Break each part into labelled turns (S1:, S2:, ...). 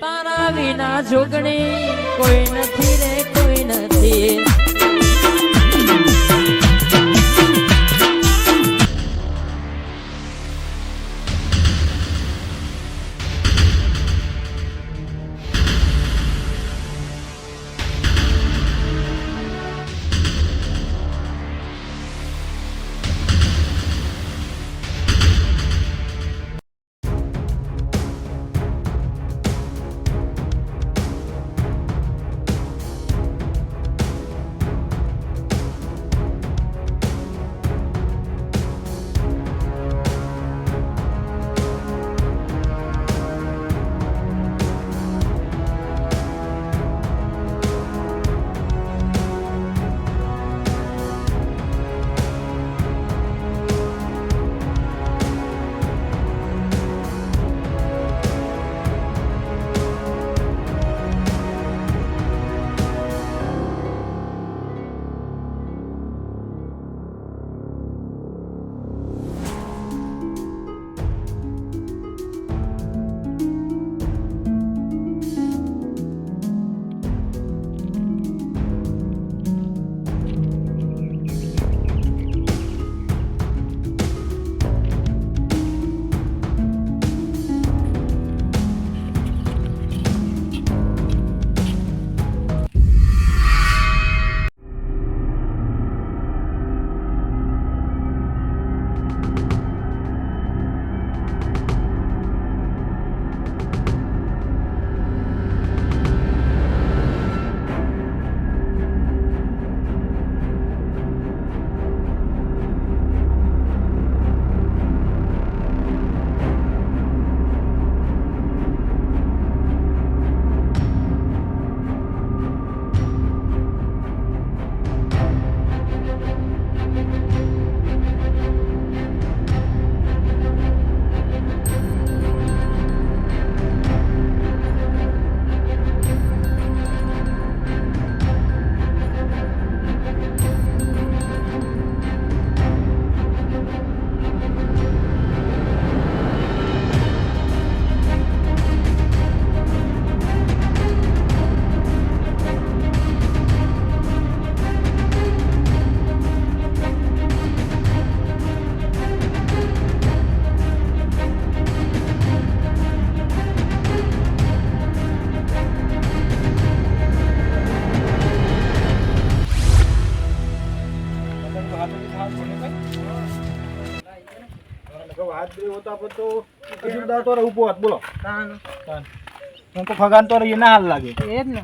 S1: તારા વિના જોગણી કોઈ નથી રે કોઈ નથી.
S2: હાથ હોતા પર તો દાળ તો ઊભો હાથ બોલો.
S3: તાન.
S2: હું તો ફગાન તો રહી ના હાલ લાગે.
S3: એ જ ને.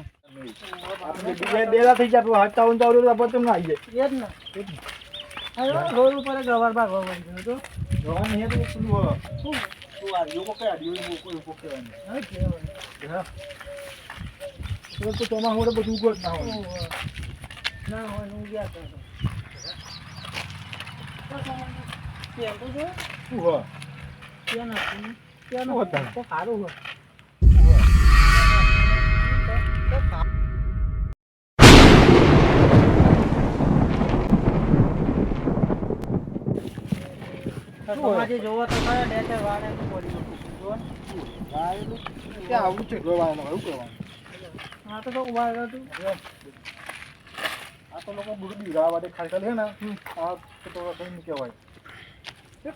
S2: આપણે બીજા બેલા થઈ જાય હાથ ચાવન ચાવન તો આપણે તમને આવી જાય
S3: એ જ ને અરે રોડ ઉપર ગવાર ભાગવા માંડ્યો તો
S2: જવાન નહીં તો શું બોલો
S3: શું?
S2: કોઈ. હા. તો તો હોડે બધું ઊભો ના હોય.
S3: ના હોય હું ગયા તો. તમારે પેન તો જો
S2: શું હો
S3: પેન હતું. પેન
S2: હતા?
S3: તો સારું હોય તમારે જોવો તો ખરા ડેટર વાળા પડી ગયું
S2: વાયેલું ક્યાં આવું છે ગવાયનું એવું કરવાનું
S3: હા તો
S2: આ તો લોકો બધું બીજા માટે ખાઈ છે ને આ તો કઈ કહેવાય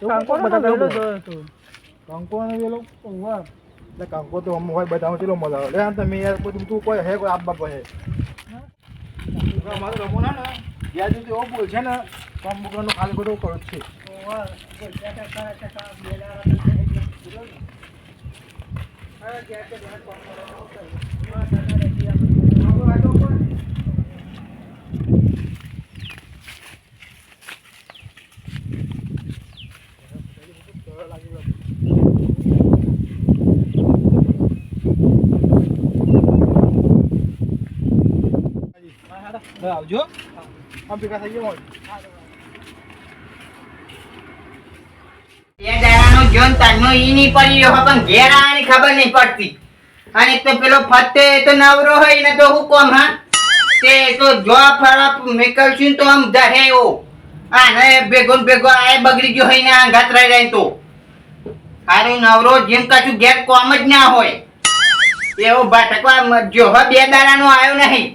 S3: કાંકોનો
S2: પેલો વાહ એટલે કંકો તો. અમ હોય બધામાં ચેલો મજા આવે. લે તમે યાર બધું તું કોઈ હે કોઈ આપ બાપ હે. મારું રમો ના ને. એવો બોલ છે ને બુકરાનું ખાલી બધું કરું છે.
S3: ઓવા, કોઈ ડેટર કરે છે કાં બેલારા તો છે એટલે કીધું ને. હવે જ્યાં તે બહાર કોમ કરે તો કરે. હા, સરકારે બી આપણે આગળ વાંચો પણ.
S2: હા, આવજો. આમ ભેગા થઈ ગયા હોય.
S4: બે દાડાનો જોન તારનો ઈ નહીં પડી રહ્યો પણ ઘેર આવવાની ખબર નહીં પડતી. અને તો પેલો ફતે તો નવરો હોય ને તો હું કોમ હા? તે તો જો ફરવા મેકલશું તો આમ દહે એવો આને ભેગો ને ભેગો આ બગડી ગયો હોય ને આંગાત રહી જાય તો. હારું નવરો જેમ કાચું ઘેર કોમ જ ના હોય. એવો ભટકવા જો બે દાડાનો આવ્યો નહીં.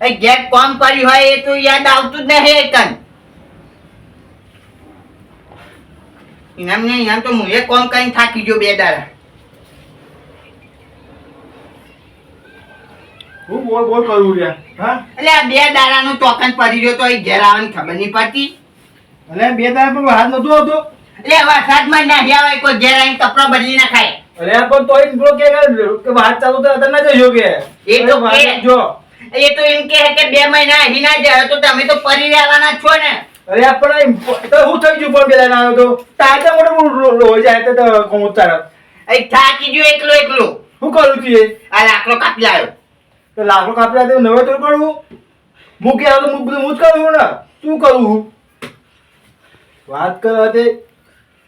S4: એ કોમ કરી હોય એ તો યાદ આવતું જ નહીં એકન. ઇનામ ને ઇનામ તો મુએ કોમ કરીને થાકી ગયો બે દાડા.
S2: હું બોલ બોલ કરું યાર હા?
S4: એટલે આ બે દાડાનો ચોકન પડી ગયો તો એ ઘેર આવવાની ખબર નહીં પડતી.
S2: એટલે બે દાડા પણ હાથ નતો આવતો?
S4: એટલે વરસાદમાં નાહ્યા હોય કોઈ ઘેર આવીને કપડા બદલી ના ખાય.
S2: અરે પણ તોય કે વાત ચાલુ તો અત્યારે ના કે
S4: એ તો.
S2: જો.
S4: એ તો એમ કે કે બે મહિના અહીં ના જાય તો તમે તો ફરી રહેવાના જ છો ને.
S2: અરે આ પણ એમ તો હું થઈ ગયું પણ પેલા ના આવ્યો તો? તારે મોટો મોટો રોજ જાય તો કોમ ઉતાર.
S4: અહીં થાકી ગયો એકલો એકલો.
S2: શું કરું છું એ?
S4: આ લાકડો કાપી આવ્યો
S2: તો લાકડો કાપી લાવ્યો નવે તો કરવું હું કે તો હું બધું હું જ કરું ને? શું કરું હું? વાત કરો તે.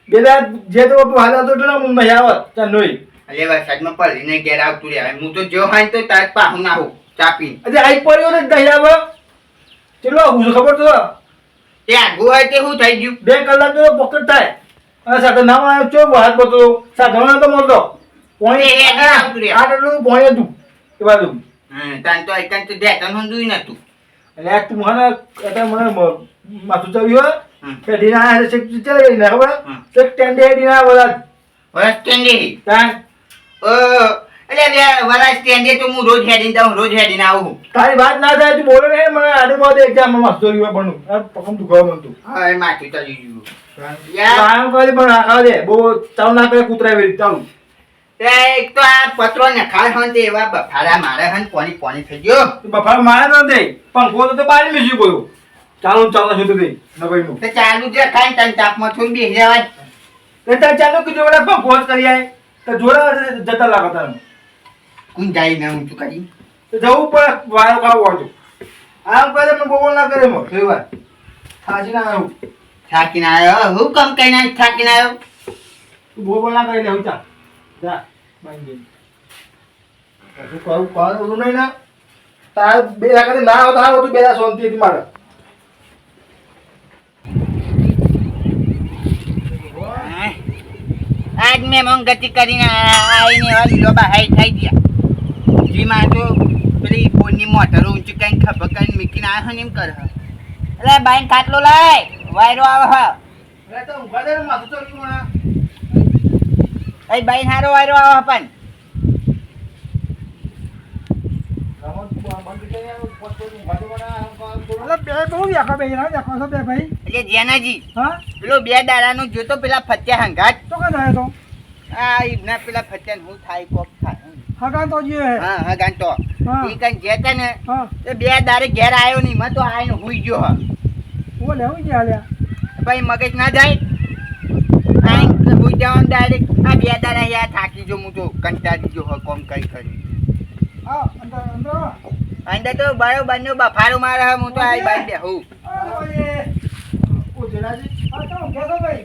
S2: બેલા જે તો તું હાલ હતો એટલે મજા હું નહીં આવત. ચાલ નોઈ
S4: અરે વરસાદમાં પડીને ઘેર આવતું રહેવાય હું તો જો હાય તો તાર પાહું ના હોઉં ચાપી
S2: અરે આઈ પડ્યો ને આવે ચલો હું ખબર તો
S4: તે આગું હોય તે શું થઈ ગયું?
S2: બે કલાક તો પકડ થાય. અને સાથે ના માં ચો હાથ બતો સાધવાનો તો મળતો. પોણી. આટલું પોણી હતું. એ બાજુ.
S4: તાન તો એકન તો ધેતન હોંદુય નતું.
S2: એટલે આ તું મને એટલે મને માથું ચાવી હોય. કે ચાલે ગઈ ને ખબર. ટેન્ડે બધા.
S4: સ્ટેન્ડે
S2: તાન?
S4: ઓ એટલે વરા સ્ટેન્ડે તો હું રોજ હેડીને જાઉં રોજ હેડીને આવું.
S2: તારી વાત ના થાય તું બોલે ને મને આડે બાદ એક્ઝામમાં મસ્તો રહ્યો પણ પકમ તું ખાવા મનતું
S4: હવે માથું ચડી ગયું.
S2: આમ કરે પણ આ દે બહુ ચાલુ ના કરે કૂતરા એવી રીતે ચાલુ
S4: એક તો આ પત્રો નખાડ હન તે એવા બફારા મારે હન પોણી પોણી થઈ ગયો.
S2: બફારા મારે ન દે પંખો તો તો બાર મીસી ગયો. ચાલુ ચાલુ સુધી દે નભાઈ નું
S4: તો ચાલુ જ ખાઈને તને તાપમાં થોડી બેસી જવાય
S2: તે ચાલુ કીધું મને પંખો કરી આય. તો જોરા જતા લાગતા
S4: કું જાય ને ઊંચું કરી.
S2: તો જવું પડે વાયો ખાવો હોય તો આમ કરે પણ બોલ ના કરે મો કઈ વાર. થાજી ના આવું.
S4: થાકીને આવ્યો હું કમ કહીને થાકીને આવ્યો
S2: તું બોલ બોલ ના કરી લે હું ચા જા બાંધી શું કરું કરું નહીં ના. તાર બે રાખે ના આવતા હારું તું બે દાડા શાંતિ હતી મારે
S4: આજ મેં મંગ ગતિ કરીને આવીને લીલો બહાર થઈ ગયા. જીમાં તો પેલી ફોનની મોટરો ઊંચી કઈ ખબર કઈ મીકીને આવ્યો ને એમ કર એટલે બાઈન ખાટલો લાય વાયરો આવે હ.
S2: અરે તો ઊંઘવા દે માથું ચડ્યું
S4: એ બાઈન હારો વાયરો આવે પણ.
S3: બે બહુ વ્યાખો બે જણા વ્યાખો છો બે ભાઈ?
S4: એટલે જેનાજી
S3: હા?
S4: પેલો બે દાડાનો જોતો પેલા ફત્યા હંગાટ
S3: તો કદાચ તો.
S4: આ ઈબના પેલા ફત્યા હું થાય કોક થાય.
S3: હગાન તો જે હે
S4: હા. હા ઈ
S3: હા.
S4: જેતે કઈ ને તે બે દારે ઘેર આવ્યો નહીં મતો તો આવીને હુઈ ગયો હ
S3: હું હુઈ ગયા લ્યા
S4: ભાઈ મગજ ના જાય? આઈ હુઈ જાવ ડાયરેક્ટ આ બે દારે યાર થાકી જો હું તો કંટાળી ગયો હ કોમ કરી કરી.
S3: હા અંદર અંદર.
S4: અંદર તો બાયો બન્યો બફારો મારે હ તો આ બાઈ
S3: દે હું.
S2: ઓ જેનાજી
S3: હા તો ઊંઘ્યા ભાઈ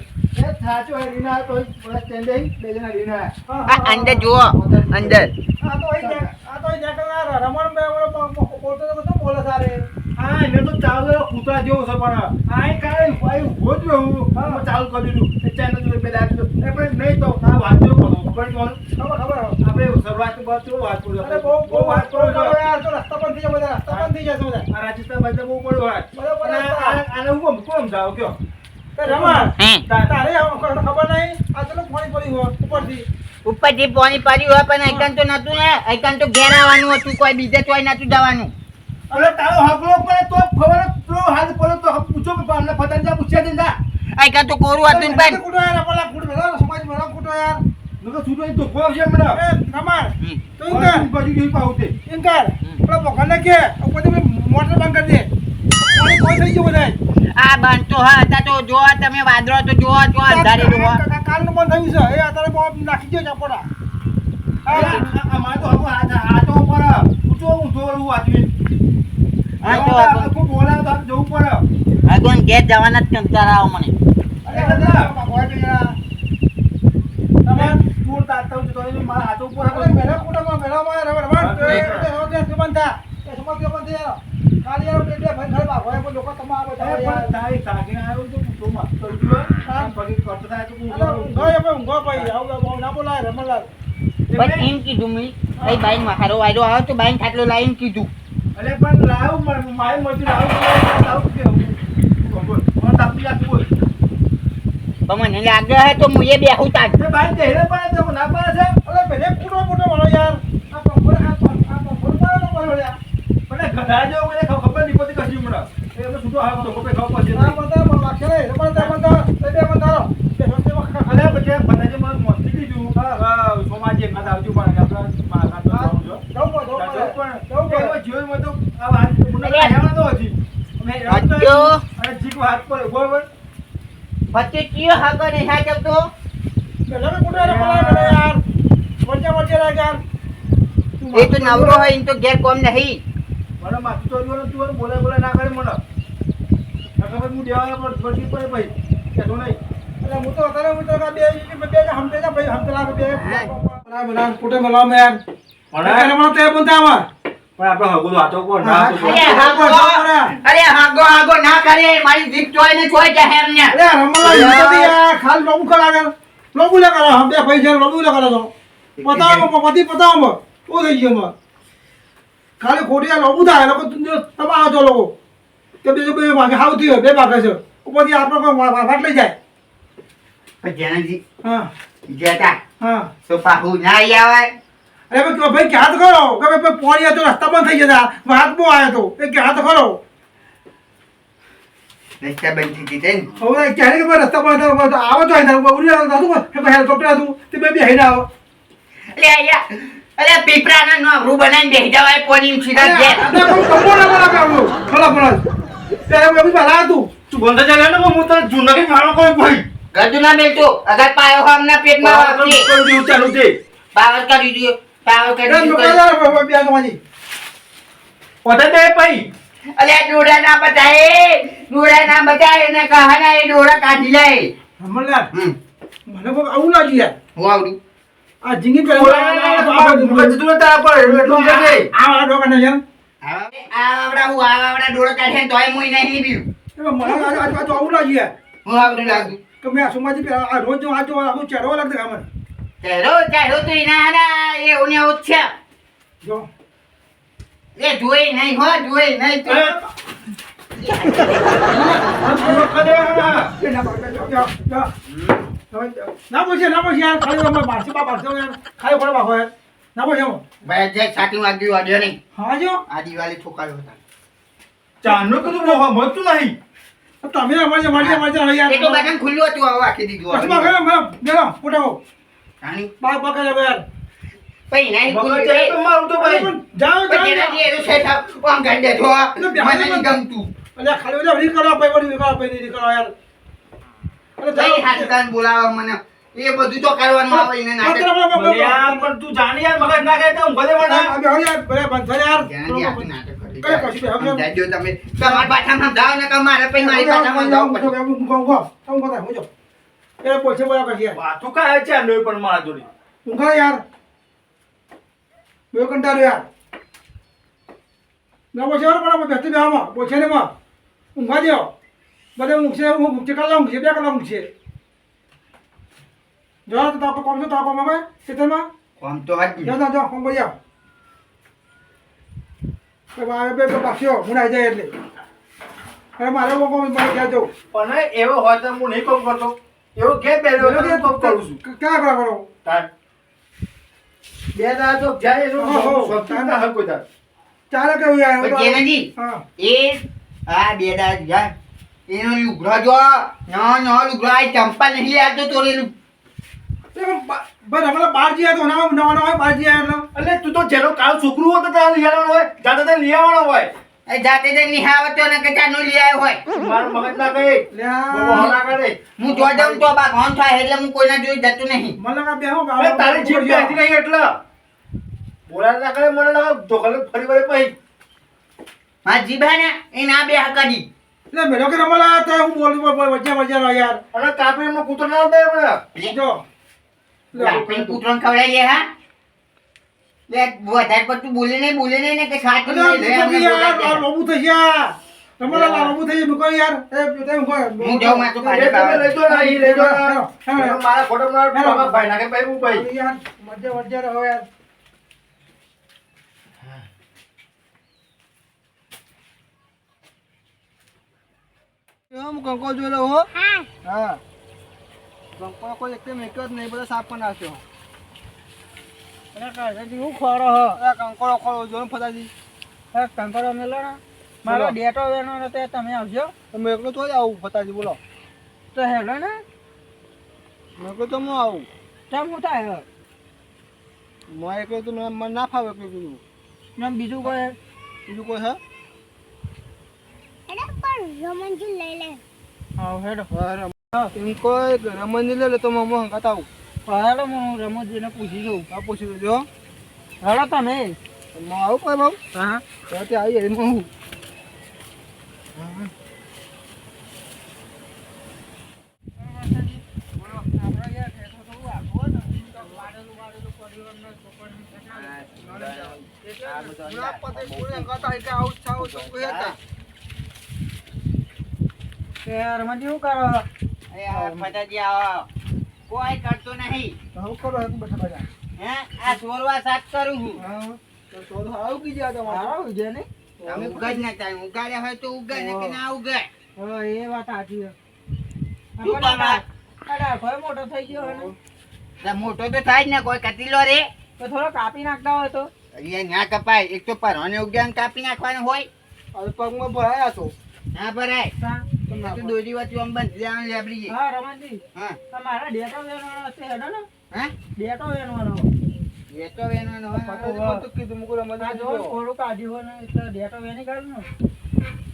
S2: થાચો હે રીના તો બધા સ્ટેન્ડ બે જણા રીના
S4: આ અંદર. જુઓ અંદર
S3: આ તો અહીં આ તો અહીં જા રમણ બે ઓલો પ- પ- બોલતો તો બધો બોલે સારે
S2: હા એને તો ચાલુ કૂતરા જેવો છે પણ આ કાંઈ ભાઈ ઊભો જ હું. હું. ચાલુ કરી દીધું. એ ચેનલ જોડે બે દાડા એ પણ નહીં તો આ વાત જો ખબર
S3: ખબર ખબર.
S2: આપણે શરૂઆત તો વાત કર્યો
S3: અરે બહુ બહુ
S2: વાત
S3: કરો યાર તો રસ્તા બંધ થઈ જાય બધા રસ્તા બંધ થઈ જાય બધા.
S2: આ રાજસ્થાન બાજુ બહુ પડ્યો વાત
S3: બરાબર,
S2: આને હું કોમ કોમ જાવ કયો?
S3: ઉપરથી.
S4: પાણી પડ્યું હોય પણ એકન તો નતું ને. એકન તો ઘેર આવવાનું હતું કોઈ બીજે ચોય નતું જવાનું.
S2: અરે તારો હકલો પડે તો ખબર જ પેલો હાથ પડે તો પૂછો પણ અમને ફટાને જા પૂછ્યા દે ના
S4: એકન તો કોરું હતું પણ.
S3: કૂટો યાર પેલા કૂટ ભેગા સમાજ કૂટો યાર.
S2: તો છે મને
S3: એ તો.
S2: બાજુ
S3: પેલા કે ઉપરથી મોટર બંધ કરી દે પાણી કોઈ થઈ ગયું
S4: આ બનતો હા હતા તો જો તમે વાદળો તો જો જો અંધારેલું હોય
S3: કાલનું બંધ થયું છે એ અત્યારે બોમ્બ નાખી દો ચાપોડા
S2: આ તો ઊંચો
S4: હા, તો
S2: તો જવું પડે
S4: ભગવાન ગેર જવાના જ કંટાળા આવે મને
S3: અરે દાદા ભગવાન
S2: તમે દૂર તાતા તો મારા હાથ ઉપર
S3: મેરા કૂટામાં એ થા એ બંધ કાલી યાર એટલે ભાઈ ઘર બાપ હોય લોકો તમા આવે
S2: પણ તારી કાકીને આવ્યો તો ઊંચો મસ્ત ચડ્યો આમ પગે કરતો થાય તો
S3: ઊંઘો એ ઊંઘો ભાઈ આવું આવું ના બોલાય રમણલાલ
S4: પણ એમ કીધું મેં કઈ બાઈન મારો વાયરો આવ્યો તો બાઈન ખાટલો લાવીને કીધું.
S5: અરે પણ લાવ મારે મારે મરજી લાવ લાવ કે તાપી
S4: પણ મને લાગે હે તો હું એ બેહું તાજ
S5: તે બાઈ તે હેરે ના પાડે છે. અરે પૂરો પૂરો વાળો યાર આ પંપર આ પંપર આ પંપર પાડે તો બોલો યાર મને ગધા જેવો મને ખબર ખબર નહીં પડતી કશી મને એ તો છૂટો હાથ તો કોપે ખાવ પછી ના બતા મને વાક્ય રે મને તે બતા તે બે બતા તે સત્ય વખત અરે પછી બતા જે મને મોતી દીધું હા હા સોમાજી ખાતા આવજો પણ આપણે માં ખાતા આવજો જવું પડે જવું પડે જવું પડે જીવનમાં તો આ વાત મને હેવા તો હતી મેં
S4: હજ્જો.
S5: અને જીક હાથ પર બરોબર
S4: વચ્ચે કયો હાગો નહીં હા જતો
S5: પેલા કુટે રે યાર. વચ્ચે વચ્ચે રાખ યાર.
S4: એ તો નવરો હોય એમ તો ઘેર કોમ નહીં.
S5: મને માથું ચોર્યું તું બોલે બોલે ના કરે મને. ના ખબર હું દેવા પર પડતી પડે ભાઈ. કે તો નહીં. એટલે હું તો અત્યારે હું તો બે બે બે હમતે જા ભાઈ હમતે લાગે બે. બના બના કુટે મલા મે યાર. પણ મને તે આમાં પણ આપણે હગો તો હાથો કોણ ના
S4: હા હા હાગો હાગો ના કરે મારી જીભ ચોય ને ચોય જાય એમને
S5: અરે રમલા હિંમતી યાર લોબુ કરા લોબુ લે કરા બે ભાઈ લોબુ લે કરા તો. પતાવો પતિ પતાવો ઓ થઈ ગયો માં ખાલી ખોટી આ લોબુ થાય લોકો તમારા જો લોકો. કે બીજું બે ભાગે હાવ થયો બે ભાગે છે. ઉપરથી આપણે વાટ લઈ જાય.
S4: જેનાજી
S5: હા.
S4: જતા
S5: હા.
S4: તો પાહુ ના આવે.
S5: અરે ભાઈ કે ક્યાં તો કરો કે ભાઈ પોણી હતો રસ્તા બંધ થઈ જતા બહુ આવ્યો તો એ ક્યાં તો ખરો?
S4: રસ્તા બંધ થઈ ગઈ ને
S5: હવે ક્યારે કે રસ્તા બંધ થયો તો આવો તો અહીં ઉડી આવ્યો હતું કે ભાઈ હેલિકોપ્ટર આવું તે બે બેહીને આવો.
S4: અલે આયા અલે પીપરાના રૂ બનાવીને બેસી જવાય પોની સીધા ઘેર.
S5: આપણે કોઈ કમો ના બોલા આવું. ભલા ભલા. ત્યારે મેં બી ભલા હતું. તું બંધ ચાલે ને હું તને કે મારો કોઈ ભાઈ.
S4: ગજુ ના મેલતો અગર પાયો હોય અમના પેટમાં વાગશે.
S5: ચાલુ છે.
S4: પાવર કરી દીધો પાવર કરી દીધો
S5: બે ગમાજી પોતે તે ભાઈ.
S4: અલે ડોડા ના બતાય ડોડા ના બતાય એને કહાના એ ડોડા કાઢી લે.
S5: હમણાં મને કોઈ આવું લાગી યાર
S4: હું આવડી.
S5: આ જીંગી પેલા જતું તારા પર એટલું છે કે આ ડોકા ને યાર
S4: આ આવડા હું આવડા ડોડા કાઢે તોય મુઈ નહીં
S5: એ મને આ- આ તો આવું લાગી યાર
S4: હું આવડું લાગુ
S5: કે મેં સુમાજી આ રોજ જો આ જો આખું ચહેરો લાગતો કામ
S4: ચાલો ચાલો તો એના હારા એવું ને એવું છે.
S5: જો.
S4: એ જોઈ નહીં હો જોઈ નહીં તો.
S5: ના પાડે, જો, જો, જો. ના બોલશે યાર ખાલી અમે બારસો બા બારસો યાર ખાલી ખોડા બાખો યાર. ના બોલશે હું
S4: ભાઈ જે સાચું વાગ્યું વાગ્યો નહીં.
S5: હા જો.
S4: આ દિવાળી ઠોકાયો હતા.
S5: ચાંદનો કીધું મત નહીં. તમે અમારે મારી મારી યાર
S4: એ તો બટન ખુલ્લું હતું હવે આખી દીધું
S5: પછી બાખો મેં મેલો ફોટાવો
S4: રાણી?
S5: બા બાકા જાવ યાર. મગજ. મારું તો ભાઈ. જાઓ
S4: પણ
S5: જાઓ.
S4: જેનાથી એનું setup આમ ગાંડે છો. મને નહીં ગમતું.
S5: અલ્યા ખાલી ઓલા રીલ કરવા વળી કરવા પઈ રીલ યાર. અરે
S4: કઈ હાથકાન બોલાવો મને? એ બધું તો કરવાનું આવે એને નાટક.
S5: પણ તું જાણી યાર મગજ ના ખાય તો ભલે હવે યાર ભલે બંધ યાર.
S4: નાટક કરી તમારી સમજાવો? ને કે મારે પછી મારી
S5: એ પોછે બોલા કરજે યાર.
S2: વાતું કાંઈ છે આંડોય પણ મારા જોડે.
S5: ઊંઘા યાર. પણ બેઠી બેવામાં પોછે ને માં ઊંઘા દ્યો. બધે ઊંઘશે હું ઊંઘશે કલાક ઊંઘશે? બે કલાક ઊંઘશે. જો તો તાપો કોમ છો તાપો માં ખેતરમાં?
S4: કોમ તો આજ
S5: જા. જા કોમ કરી આવ. કે બારે બે બે પાછો હું આવી જાય એટલે. અરે મારે કોમ કોમ મને ક્યાં
S2: પણ એવો હોય તો હું નહીં કોમ કરતો. એવો કે કોમ કરું છું.
S5: ક્યાં કરવા કરો?
S2: તાર બે દાડા તો જાય એનું
S5: ઓહો.
S2: સ્વપ્ન ના હોય કોઈ દાડો.
S5: ચાલે કેવું યાર?
S4: પણ એ આ બે દાડા જાય એનો લુગડો જો નો નો લુગડો આ ચંપા નહીં આવતો તોડેલું
S5: બસ હમણાં બહાર જઈએ તો નવા નવા નવા બહાર જઈએ એટલે.
S2: તું તો જેનો કાલ છોકરું હોય તો તારે હોય. જાતે તારે લઈ આવવાનો હોય.
S4: જાતે જ નિહાવતો ને કે ચાનું લઈ આવ્યો હોય.
S2: મારું મગજ ના કહે ના કરે.
S4: હું જો જાઉં તો થાય એટલે હું કોઈના જોઈ જતું નહીં.
S5: મને લગા બેહો
S2: અરે જીભ નહીં એટલે. બોલા ના કરે મને લાગે ઢોકલે ફરી વળી પછી
S4: મારા જીભા ને એ ના બે હકાજી.
S5: એટલે મેરો કે રમલા તો હું બોલું વચ્ચે વચ્ચે રહો યાર.
S2: અને કાપી એમનો કૂતરો ના દે મને
S5: જો.
S4: લાકડી કૂતરોને ખવડાવી લે હા? લે વધારે પડતું બોલે નહીં બોલે નહીં ને કે સાચું નહીં
S5: યાર આ
S4: બોલાવી
S5: લોબુ થઈ ગયા. તમારા લાંબુ થઈ મૂકો યાર. એ તમે
S4: હું જાઉં, મારે તો
S5: લઈ લઈ ને. મારા ફોટો મારા ભાઈ નાખે ભાઈ હું ભાઈ
S3: યાર મજા મજા રહો યાર.
S5: હું કંકો જોઈ લઉં હો. હા. કંકો કોઈ એક મેક્યો જ નહીં બધા સાફ પણ નાખ્યો.
S3: હું ખોરો હો.
S5: કંકોડો ખોળો જો ફટાજી
S3: એ મેલો ને. મારો ડેટો વેનો ને તે તમે આવજો.
S5: તમે એકલો તો જ આવું ફતાજી બોલો.
S3: તો હેલો ને.
S5: મેં તો હું આવું.
S3: ચમ હું થાય
S5: મેં એકલો તો મને ના ફાવે એકલું કીધું
S3: ને બીજું કોઈ?
S5: બીજું લઈ લે
S3: હા હેડો
S5: એમ કોઈ રમણ લે લે તો હું હંગા તાવ
S3: હેડો હું રમતજીને પૂછી જોઉં
S5: કા પૂછી લેજો
S3: હેડો તમે
S5: મો આવું કોઈ બાબુ
S3: હા
S5: ત્યાંથી આવી એમ હું
S3: રમતજી શું કરો?
S4: આ આવો. કોઈ કરતું નહીં.
S5: હું કરો હે બધા બધા?
S4: હે? આ ચોરવા સાફ કરું છું
S5: હા તો તો આવું કી આ તમારે
S3: સારો વિજય ને?
S4: તમે ઉગાડ ના થાય. ઉગાડ્યા હોય તો ઉગાડ ને કે ના ઉગાડ
S3: હા એ વાત સાચી છે.
S4: આ?
S3: કોઈ મોટો થઈ ગયો હે ને.
S4: તો મોટો તો થાય જ ને કોઈ કતીલો રે.
S3: તો થોડો કાપી નાખતા હોય તો.
S4: અરે ના કપાય. એક તો પરવાને ઉગ્યા કાપી નાખવાનું હોય.
S5: હવે પગમાં ભરાયા તો
S4: ના ભરાય. દોરી વચ્ચે આમ બંધ જવાનું લેબડી
S3: હા રમણજી.
S4: હા.
S3: તમારા ડેટો વેનવાનો હશે હેડો ને.
S4: હા?
S3: ડેટો વેનવાનો
S4: એ વેણવાનો હોય.
S5: તો કીધું મુકું રમણ
S3: આ જો
S5: જો.
S3: થોડું કાઢ્યું હોય ને એટલે ડેટો વેની કાઢું ને.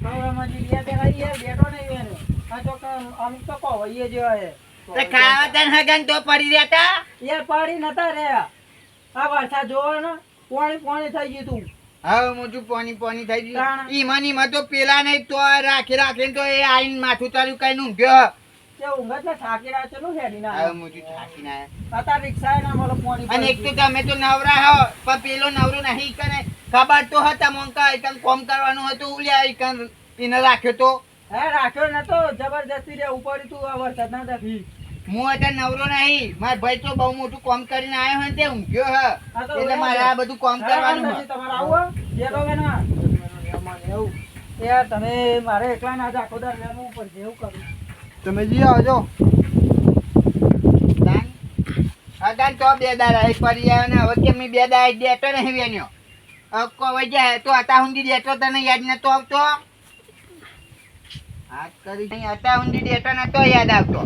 S3: હવે રમણજી બે બે ખાઈ યાર ડેટો નહીં વેને આ તો અમુક તો કવૈયે જેવા છે
S4: તો ખાવા તને હગન તો પડી રહેતા?
S3: યાર પાડી નતા રે આ વરસાદ જોવો ને પાણી પાણી થઈ ગયું તું.
S4: હવે મોટું પોની પોની થઈ ગયું.
S3: તાણ.
S4: ઈમાં તો પેલા નહીં તો રાખી રાખીને તો એ આઈન માથું તારું કઈ
S3: ને પાણી
S4: પણ કરે. ખબર તો હતા મોંકા કોમ કરવાનું હતું ઉલ્યા રાખ્યો તો.
S3: હે રાખ્યો નતો જબરજસ્તી રે ઉપર તું વરસાદ ના દેખી
S4: હું અત્યારે નવરો નહીં. મારા ભાઈ તો બહુ મોટું કોમ કરીને આવ્યો હોય તે ઊંઘ્યો હ. એટલે મારે આ બધું કોમ કરવાનું
S3: તમારે આવું. યાર તમે મારે એકલા ના આખો દાર લેવું પડશે એવું કરું.
S5: તમે જી આવજો.
S4: અગાન તો બે દાડા એક પડી આવ્યો ને. હવે કે મેં બે દાડા દેતો નહીં વેન્યો. કોઈ જાય તો હતા હુંડી દેતો તને યાદ નતો આવતો. હાથ કરી. નહીં હતા હુંડી દેતો નતો યાદ આવતો.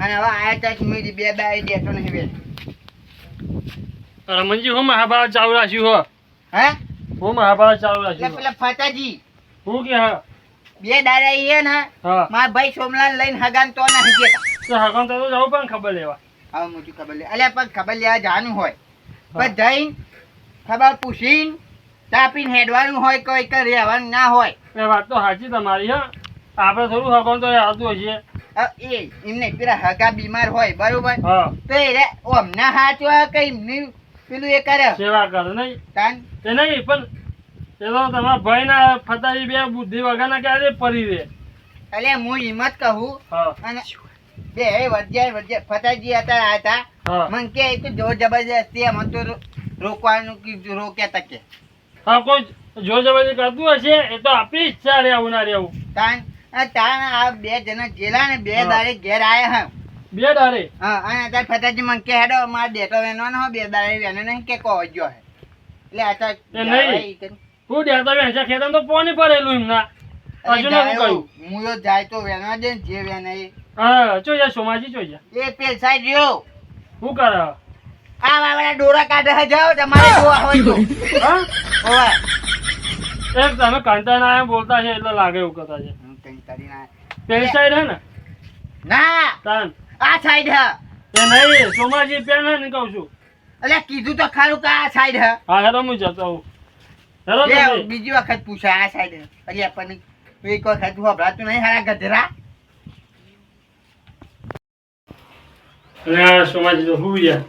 S4: અને હવે આ તક મેં બે દાડા દેતો નહીં વેન્યો
S1: રમણજી હું મહાભારત ચાલુ રાખ્યું હો.
S4: હે?
S1: હું મહાભારત ચાલુ રાખ્યું
S4: પેલા ફતાજી
S1: હું કે હા?
S4: બે દાડા ઈ ને
S1: હા.
S4: મારા ભાઈ સોમલાલ લઈને હગાન તો ના દેતા
S1: તો જવું પણ ખબર લેવા.
S4: હવે મોટી ખબર લે અલ્યા પણ ખબર લેવા જવાનું હોય. પણ જઈને ખબર પૂછીને તાપીને હેડવાનું હોય કોઈ કે રહેવાનું ના હોય.
S1: એ વાત તો સાચી તમારી હા. આપણે થોડું હકમ તો આવતું હશે.
S4: એ એમને પેલા હગા બીમાર હોય બરોબર? તો એ ઓમના હાથ હોય કે એમની પેલું એ કરે.
S1: સેવા કરે નહીં.
S4: તાન?
S1: એ નહીં પણ એ તો તમારા ભાઈ ના ફતાજી બે બુદ્ધિ વગરના ક્યારે પડી રે
S4: એટલે હું હિંમત કહું. અને બે વજ્યા વજ્યા ફતાજી હતા હતા. મને કે તો જોર જબરજસ્તી એમ તો રોકવાનું કીધું રોક્યા તકે.
S1: હા કોઈ જોર જબરજસ્તી કરતું હશે એ તો આપણી ઈચ્છા રહેવું ના રહેવું.
S4: તાન? આ આ બે જણા જેલા ને બે. દાડે ઘેર આયા હા.
S1: બે ડારે
S4: હા અને અત્યારે ફતાજી મને કે હેડો મારે ડેટો વેનવાનો હોય બે દાડે વેનો નહીં કે કહો જો હે. એટલે
S1: એ નહીં. હું દેખતા બેસા ખેતર તો પોની ભરેલું એમના હજુ ના કહ્યું
S4: હું તો જાય તો વેનવા દે ને જે વેના એ.
S1: હા ચો જા સોમાજી ચો જા.
S4: એ પેલ સાઈડ રહ્યો.
S1: શું કરે
S4: આ વાવડા ડોરા કાઢે હે જાઓ તમારે જોવા હોય તો.
S1: હા
S4: ઓય
S1: એક તમે કંટાળા આયા બોલતા છે એટલે લાગે એવું કરતા છે.
S4: કંઈ કરીને આયો.
S1: પેલી સાઈડ હે ને?
S4: ના.
S1: તાન.
S4: આ સાઈડ હે.
S1: એ નહીં સોમાજી પેન હે ને કહું છું.
S4: એટલે કીધું તો ખરું કે આ સાઈડ હે.
S1: હા હેરો હું જતો હું હેરો
S4: લે, બીજી વખત પૂછા આ સાઈડ હે. અરે આપણને એક વખત હોભળાતું નહીં હારા ગધરા.
S1: આ સોમાજી તો હું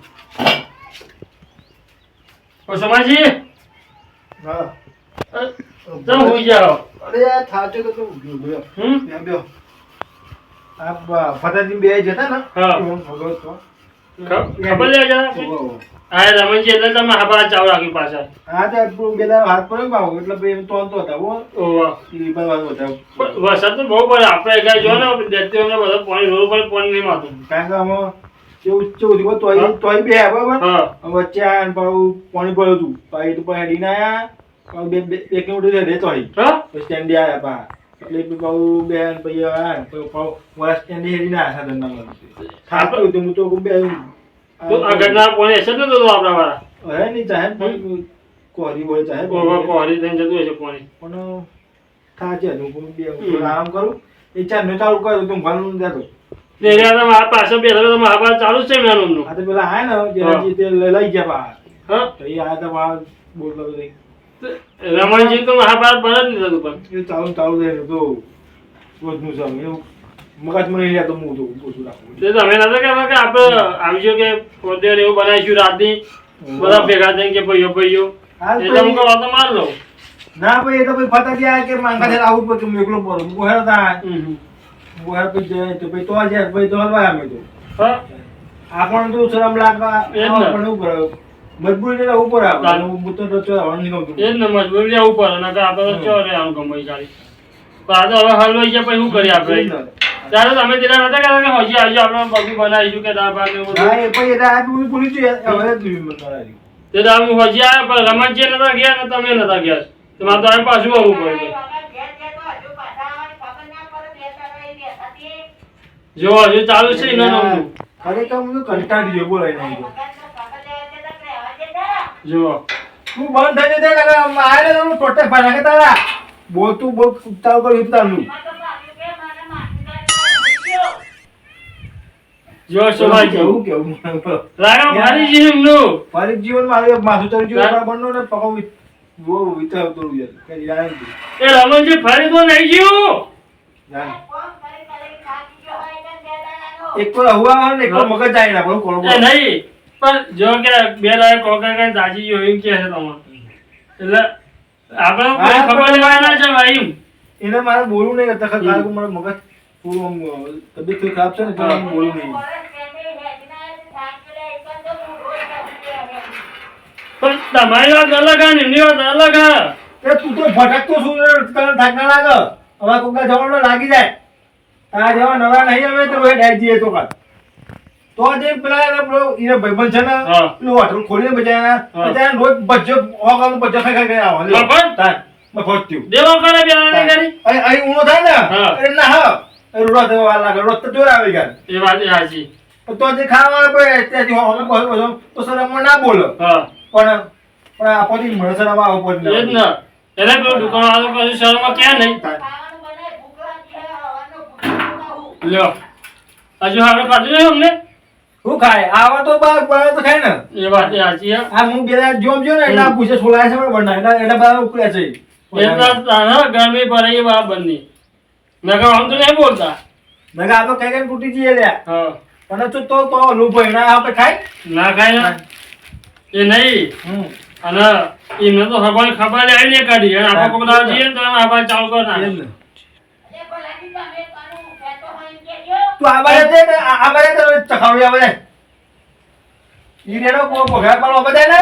S1: ઓ સોમાજી.
S5: હા.
S1: તમે હુઈ જાઓ.
S2: અરે થાચો તો તું ઊભી ઊભી
S1: હમ?
S2: બેહો, બેહો. આ બ- બે જતા ને?
S1: હા.
S2: ભગવત તો.
S1: ખબર લે જરા
S2: ઓહો, ઓહો.
S1: રમણજી એટલે તમે હાબા ચાવ રાખ્યું પાછા
S2: હા તે આપણું બે હાથ પડ્યો ભાવ એટલે પછી એમ તોલતો હતા હો.
S1: ઓવા
S2: ઈ હતા.
S1: વરસાદ તો બહુ પડે. આપણે કઈ જો ને દેખતી અમને બધો પાણી રોડ પર પાણી નહીં માતું
S2: કારણ કે આમાં કેવું કેવું તોય. તોય બે બરાબર? વચ્ચે આ પાણી પડ્યું હતું. તો હેડીને આયા. પાછું બે બે બે કિલોમીટર રહેતો હોય.
S1: હા?
S2: પછી સ્ટેન્ડે આયા પા એટલે પછી પાછું બે ને પછી આયા ને પછી પાછું વળા સ્ટેન્ડે હેડીને આયા સાધનના થાકતું હતું હું તો બે
S1: તો આ ઘટના પાણી હશે ને તો આપણા વાળા
S2: હે નહીં ચાહે કોરી બોલે ચાહે
S1: પહોરી થઈને જતું હશે પાણી
S2: પણ થાચે હું બે આરામ કરું. ચાર નો ચાલુ કર્યું તું ઘરનું જતો.
S1: ને આ તમે આ પાસે બેઠા તો હાબા ચાલુ છે મેનું
S2: આ તો પેલા આયા ને તે લઈ ગયા બહાર
S1: હા.
S2: તો એ આયા તો બોલતો એ.
S1: રમણજી તો મહાભારત પર જ નહીં પણ.
S2: એ ચાલુ ચાલુ રહે તો રોજનું છે એવું મગજ મને નહીં લેતો હું તો ઓછું રાખું.
S1: તે તમે નતા કહેતા કે આપણે આવજો કે પોતે એવું બનાવીશું રાતની. બધા ભેગા થઈને કે ભાઈઓ ભાઈઓ. એટલે હું કહું તો માર લઉં.
S2: ના ભાઈ એ તો ભાઈ ફટા ગયા કે માંગા છે આવું પછી હું એકલો પડું હું હેરો તા
S1: હમ.
S2: હું હેરો પછી જાય તો ભાઈ તો જાય ભાઈ તો હલવાય અમે તો.
S1: હા.
S2: આપણને તો શરમ લાગવા આપણને ઉપર મજબૂરી એટલે ઉપર આવે. હું તો તો નહીં ગમતું.
S1: એ જ ને મજબૂરી ઉપર નકર આપણે તો ચો રે આમ કમાઈ ચાલી પણ આ તો હવે હલવાઈ ગયા પછી શું કરીએ
S2: એ
S1: આપણે ત્યારે તમે તેના નતા કહેતા કે હજી આજે આપણે બગી બનાવીશું કે દાળ ભાત ને એવું
S2: હા એ પછી એટલે આ તું ભૂલી ગયું. હવે જ મને
S1: તે દાળ હું હજી આવ્યા પણ રમત જે નતા ગયા ને તમે નતા ગયા તો મારે તો હવે પાછું આવવું પડે જો હજુ ચાલુ છે ને અરે
S2: ખરેખર હું કંટાળી ગયો બોલાય નહીં.
S1: જો
S2: તું બંધ થઈ જશે ને આમ આયા ટોટે ફાડા તારા. બોલ તું બોલ ચાલુ કર્યું તારનું
S1: જો શોભાઈ
S2: કેવું કેવું
S1: રાગા મારી જી એમનું
S2: મારી જીવન મારું માથું ચડી ગયું મારા ને પગો બહુ વિચાર કરું યાર કઈ જાય નહીં.
S1: એ ફરી તો નહીં ગયું.
S2: એક તો હવા આવે ને એક મગજ જાય ના પણ કોણ
S1: નહીં. પણ જો કે બે લાયક કોકા કઈ દાજી ગયો એમ કે છે તમારે. એટલે આપણે કોઈ ખબર લેવાય ના છે ભાઈ
S2: એને મારે બોલવું નહીં કરતા કારણ કે મારું મગજ પૂરું તબિયત થોડી ખરાબ છે ને તો હું બોલું નહીં.
S1: પણ તમારી વાત અલગ હા એમની વાત અલગ હા.
S2: એ તું તો ભટકતો છું? તને થાક ના લાગે. હવે કોકા જવાનો લાગી જાય. આ જેવા નવા નહીં આવે તો હવે ડાયટ તો કાલ તો જે પેલા એને પેલો એને ભાઈબંધ છે ને. પેલું હોટલ ખોલીને બજાયા. બજાયા રોજ બચ્ચો ઓગાળો બચ્ચો ખાઈ ખાઈ આવો? તાર, બપોર થયું.
S1: દેવો કરે
S2: તાર.
S1: કરી
S2: અહીં- અહીં ઊણો થાય ને. એટલે ના હા. રોડો થવા વાર લાગે. રોજ તો જોર આવી ગયા
S1: એ વાત સાચી
S2: તો જે ખાવા આવે ત્યાંથી અમે કહો બધો તો શરમમાં ના બોલો.
S1: હા.
S2: પણ પણ આ પોતી મને શરમ આવે પોતી
S1: એ જ ને એટલે પેલો દુકાન વાળો કશું શહેરમાં ક્યાં નહીં? થાય લ્યો. હજુ હવે કાઢી લે અમને?
S2: શું ખાય? આવા તો બાર બાર તો ખાય ને.
S1: એ વાત સાચી હા.
S2: આ હું બે જોમ જો ને એટલે પૂછે છોલાય છે પણ બના? એટલે એટલે બાર ઉકળે છે.
S1: એટલા તારા ગરમી પડે એ બરાબરની મે કહું આમ તો નહીં બોલતા.
S2: મેં કહ્યું આ તો કઈ કઈ તૂટી જઈએ લ્યા.
S1: હા.
S2: પણ તો તો તો લો ભઈના આપણે ખાય?
S1: ના ખાય ને? એ નહીં. અને એમને તો હવાની ખબર આવી ને કાઢી આપણે બધા જઈએ ને તો આપણે ચાલુ કરી
S2: એ જ
S1: નાખે.
S2: ને. તું આ બાજુ છે ને, આ આ બાજુ તો ચખાવડી આવે છે ઈ રેડો કો પગાર પાડો બધાય ને?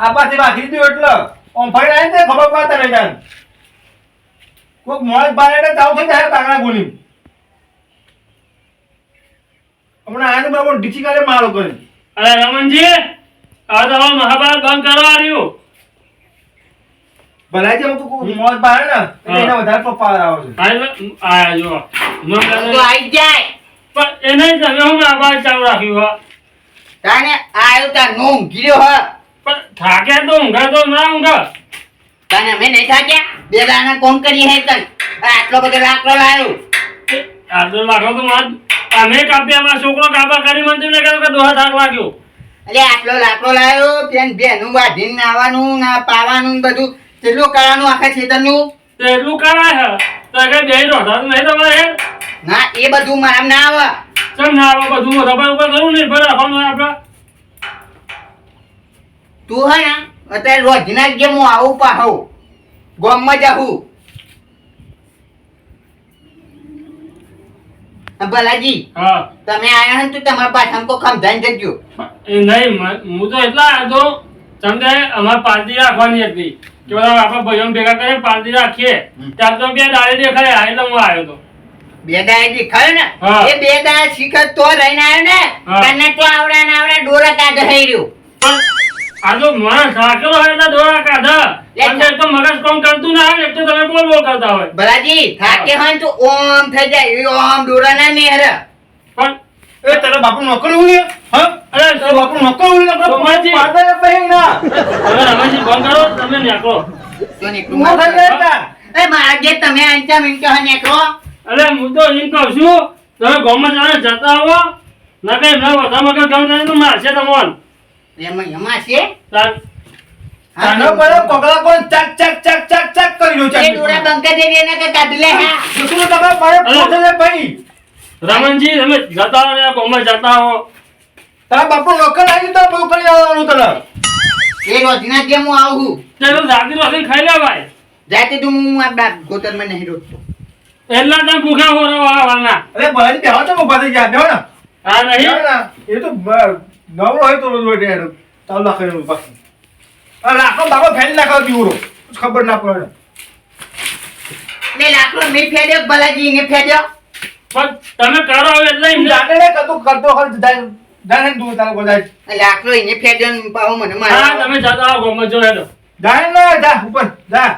S2: આ પાછી બાકી દીધું એટલે. ઓમ ફરી આવીને તે ખબર પડતા નહીં જાણ. કોઈક મોજ બાર એટલે ચાલુ થઈ જાય કાંગડા ગોલી હમણાં આને બરાબર ડીચી કરે મારો કરી
S1: અરે રમણજી, આ તો મહાભારત બંધ કરવા આવ્યું.
S2: ભલાઈ જેમ તો મોત બહાર ને? એને વધારે પપ્પા આવે છે.
S1: આ આ જો નો
S4: તો
S1: આવી
S4: આઈ જાય.
S1: પણ એને તમે હું મહાભારત ચાલુ રાખ્યું હો.
S4: તાને આયો તા નો રહ્યો હ.
S1: પણ થાકે તો ઊંઘા તો ના ઊંઘા.
S4: તને અમે નહીં થાક્યા? બે દાણા કોમ કરી હે તન? આટલો બધો લાકડો લાયો.
S1: આટલો લાખો તો માર અમે કાપ્યા મારા છોકરો કાપા કરી મને ને કહ્યું કે દોહા થાક લાગ્યો.
S4: એટલે આટલો લાકડો લાયો પેન બેનું વાઢીને નાવાનું ના પાવાનું ને બધું. કેટલું કરવાનું આખા ખેતરનું?
S1: એટલું કરાય હે તો કે બે તો નહીં તમારે
S4: ના એ બધું મારા ના આવે.
S1: કેમ ના આવે બધું? રબર ઉપર કરું નહીં ભલે રાખવાનું આપણે.
S4: તું હે ને અત્યારે રોજના જે હું આવું પાહો ગામમાં જાહું ભલાજી તમે આયા હન તો તમારા પાછા કો ખમધાઈને જજો
S1: નહીં હું તો એટલા આવ્યો તમને અમારે પાર્ટી રાખવાની હતી. કે બધા આપણા ભાઈઓ ભેગા કરીને પાર્ટી રાખીએ. ત્યાં તો બે દાડે દેખાય એટલે હું આવ્યો તો.
S4: બે દાડે દેખાયો ને? એ બે દાડે શીખત તો રહીને આવ્યો ને તને તો આવડા ને આવડા ડોરા કાઢે થઈ રહ્યો.
S1: આ તો માણસ રાખેલો હોય એટલે ડોરા કાઢે. તો મગજ કોમ કરતું ના હોય એટલે તમે બોલ બોલ કરતા હોય.
S4: ભલાજી થાકે હોય તો ઓમ થઈ જાય. એ ઓમ ડોરા ના નેહર
S1: પણ
S2: એ તારા બાપુ નોકર હોય હા?
S1: અરે
S2: બાપુ ઉલી ના.
S1: તમે રમેશજી બંધ કરો તમે નીકળો.
S4: તો નીકળું?
S2: નો
S4: મારે. એ મારા તમે આંચા મિનિટો હે નીકળો.
S1: અરે હું તો એમ કહું છું તમે ગામમાં જાણે જતા આવો ના કઈ એમના વધા મગજ ગમ થાય તો મારશે તમોન
S4: એમાં એમાં છે હા,
S2: તાનો મને કોકલા કોણ ચક ચક ચક ચક ચક કરી રહ્યો
S4: એ ડોરા
S2: છે
S4: બંકા દેવી એને કે કાઢી લે હા?
S2: તમે પૂછે છે ભાઈ
S1: રમણજી તમે જતા આવો ને ગામમાં જતા આવો
S2: તારા બાપુ નોકર આવી તો બહુ કરી આવવાનું તને.
S4: એ રોજના કેમ હું આવું
S1: ચાલો રાતી રોટી ખાઈ લે ભાઈ.
S4: જાતે તો હું આ બાપ ગોતરમાં નહીં રોટતો
S1: એટલા તો ભૂખા હો રવા વાળના
S2: અરે ભાઈ બેહો તો ઊભા થઈ જા બેહો ને.
S1: હા નહીં?
S2: ને. એ તો નવરો હોય તો રોજ રોટે હેડો તાવ લાખે બાકી આ લાખો બાપો ફેલી નાખો દીવરો ખબર ના પડે
S4: લે લાકડો મે ફેડ્યો બલાજી ને ફેડ્યો
S1: પણ તમે કરો હવે એટલે
S2: લાગે ને કતું કરતો હોય તો દૂર તારો બધા
S4: લાકડો એને ફેર્યો ને પાછો મને
S1: હા
S4: માર્યો.
S1: તમે જાતો આવો ગામમાં જો હેડો.
S2: જાય ને જા ઉપર જા.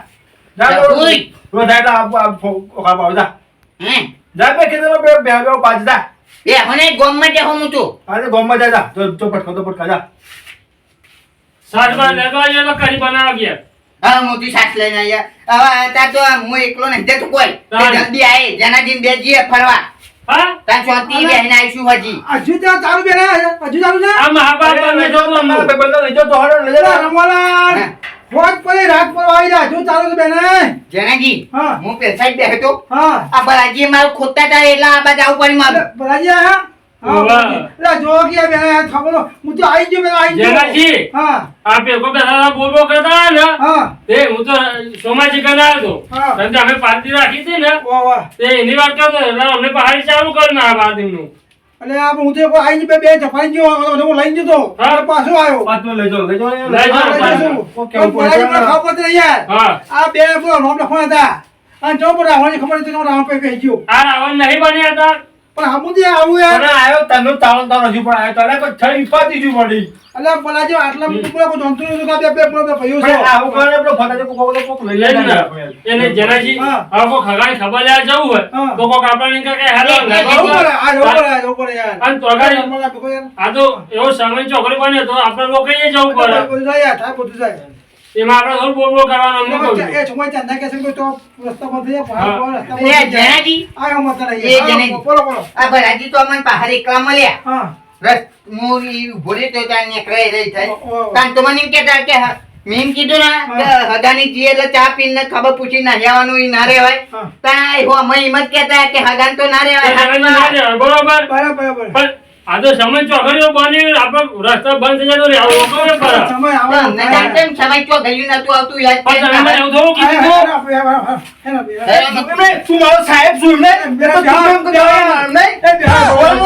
S2: જા
S4: ઓય
S2: તો-
S4: ઉઈ.
S2: તો આપ આપ ઓકા પાવ જા.
S4: હે?
S2: જા બે ખેતરમાં બે બે બે પાંચ જા.
S4: એ ગોમમાં જે હું તો
S2: અરે ગોમમાં જા જા. તો તો પટકો તો પટકા જા.
S1: સાતમાં લેવા આવીએ તો કરી બનાવ ગયા
S4: હા મોટી સાસ લઈને આવ્યા હવે તાર તો હું એકલો નહીં જતો કોઈ. જલ્દી આવે જેના જીન બે જઈએ ફરવા. આવીશું હજી.
S5: બે હજુ ચાલુ છે?
S1: આ મહાભારત તમે જો તો
S2: ભાઈબંધો લઈ તો
S5: રમવાલા
S4: હા.
S5: ફોજ પડી રાત પર આવી જા હજુ ચાલુ છે બેને? હું.
S4: પેસાઈ બેઠો
S5: હા.
S4: આ બલાજી મારું ખોટા હતા એટલે આ બાજુ આવું પડી મારું.
S5: બરાજી હા?
S1: વાહ.
S5: જો કે હું તો આવી ગયો બેને આવી ગયો.
S1: જેનાજી.
S5: હા.
S1: આ
S5: હા.
S1: તે હું તો સોમાજી કરીને આવ્યો
S5: હા.
S1: હતો કારણ કે અમે પાર્ટી રાખી હતી ને?
S5: વાહ વાહ.
S1: તે એની વાત કરતો એટલે અમને પહાડી ચાલુ કર્યું આ પાર્ટીનું
S5: એટલે આ હું તો આવી બે બે જફાઈ ગયો હું લઈ જતો. અને પાછો આવ્યો.
S2: પાંચમો લઈ જાઓ લઈ જાઓ
S1: લઈ
S5: જશું.
S2: ઓકે.
S5: ખબર યાર
S1: હા.
S5: આ બે રોમ લખવાના હતા. અને જો ખબર હતી કે રામ પે ગયો.
S1: આ રાવણ નહીં બન્યા હતા.
S5: પણ હમુદી આવું યાર.
S2: આવ્યો તને તાવણ તાવ હજુ પણ આવ્યો તને કોઈ છ ઇફાતી જ પડી
S5: એટલે બલાજી આટલા બધું પૂરા કોઈ જંતુ નું કે આ બે બે ભાઈઓ છે?
S2: આવું કરે પેલો ફટાકે કોક કોક કોક લઈ લે.
S1: ને. એને જેનાજી કોઈ ખગાની ખબર લે જવું હોય તો કોક આપણને કે હેલો
S4: એ, એ,
S5: આ પડે
S1: આ
S5: આ પડે યાર.
S1: અને
S5: ભેગો યાર
S1: તો એવો સમય ચોકડી બન્યો તો આપણે લોકો જવું પડે.
S5: જાય થાય બધું જાય.
S1: એમાં આપણે થોડું બોલ બોલ કરવાનું અમને કહું છું.
S5: એ છોકરા ચાંદા કે કોઈ તો રસ્તા બંધ થઈ જાય
S1: હા.
S5: પર
S4: એ
S5: બંધ થઈ જાય
S4: જેનાજી.
S5: આ હમ હતા
S4: એ
S5: નહીં બોલો બોલો.
S4: આ બલાજી તો અમને પહાડ એકલા મળ્યા.
S5: હા.
S4: રસ હું ઈ ઊભો ત્યાં નીકળાઈ રહી થાય
S5: ઓ, ઓ.
S4: તો મને એમ કહેતા કે મેં કીધું ને હગાની જી એટલે ચા પીને ખબર પૂછી ના જવાનું ઈ ના રહેવાય. ત્યાં હો અમે એમ જ કહેતા કે હગાન તો ના રહેવાય
S1: બરોબર.
S5: બરાબર બરાબર.
S1: પણ આ તો સમય ચોકડીઓ બની આપણે રસ્તો બંધ થઈ જાય તો રહેવું
S5: સમય આવે
S4: સમય ગયું નતું આવતું યાદ
S1: પણ તમે મને એવું થોડું કીધું?
S2: તું મારો સાહેબ છું એ તો તું એમ. બોલવાનું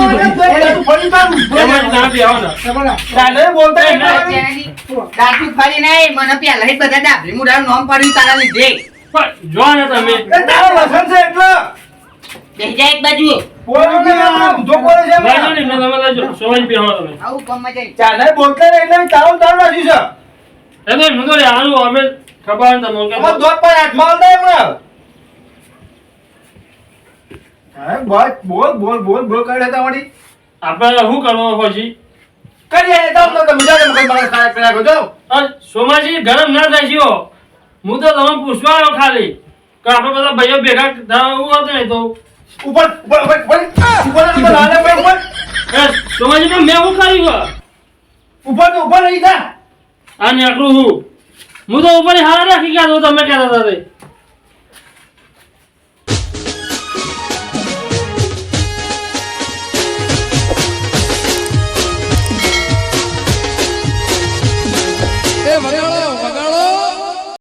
S2: એમને તો ફરી પાડું.
S1: તમે ના બેહો ને.
S2: તમે બોલતા એમને.
S4: ફરી નહીં મને પહેલા જ બધા ડાબલી મુઢાનું નામ પાડ્યું તારા લીધે
S1: પણ જો ને તમે.
S2: તારો લસણ છે એટલે.
S4: બેસી જાય એક બાજુ
S2: આપણે
S1: શું કરવા પછી?
S2: તો મગજ ખાયા કર્યા
S1: સોમાજી ગરમ ના થાય છે હું તો તમે પૂછવા આવ્યો ખાલી. કે આપણે બધા ભાઈઓ ભેગા થવું હતું ને તો.
S2: ઉપર ઉપર ઉપર ઉપર. ઉપર ઉપર હાલે ઉપર ઉપર.
S1: એ તો મેં હે?
S2: ઉપર તો ઉપર રહી જા.
S1: આને આટલું હું. હું તો ઉપર હારા રાખી ગયા તો તમે કહેતા હતા.